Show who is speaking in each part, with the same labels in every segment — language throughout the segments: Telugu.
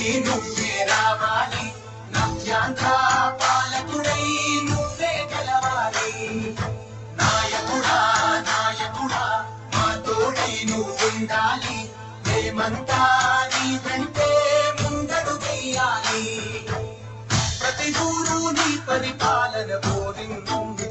Speaker 1: మళ్ళీ నువ్వే రావాలి. నవ్యాంధ్ర పాలకుడై నువ్వే గెలవాలి. నాయకుడా నాయకుడా మా తోడై నువ్వు ఉండాలి మేమంతా నీ వెంటే ముందడు వెయ్యాలి ప్రతి ఊరు నీ పరిపాలన కోరింది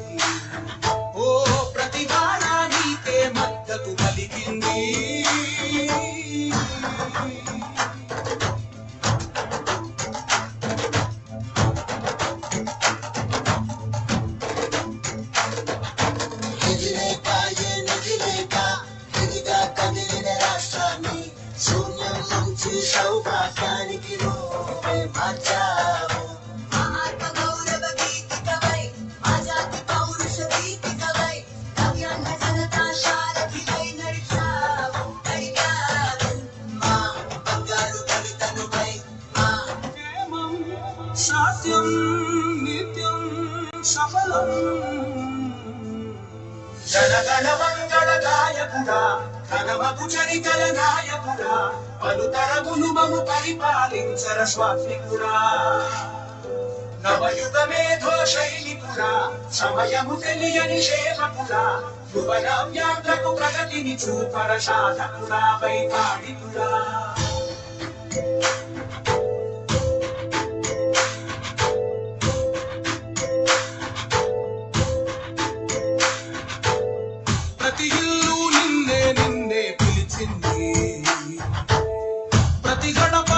Speaker 2: బంగారు కవితనుపై మా
Speaker 1: ప్రేమం సాధ్యం నిత్యం సఫలం జనగణ మంగళ గాయకుడా తనమగు చరికల నాయకుడా పలుతరములు మము పరిపాలించర స్వామికుడా నవయుగ మేధో శైలికుడా సమయము తెలియని సేవకుడా యువనామ్యాలకు ప్రగతిని చూపర సాధకుడా వైపాడికుడా. ప్రతి ఇల్లు கைகளம்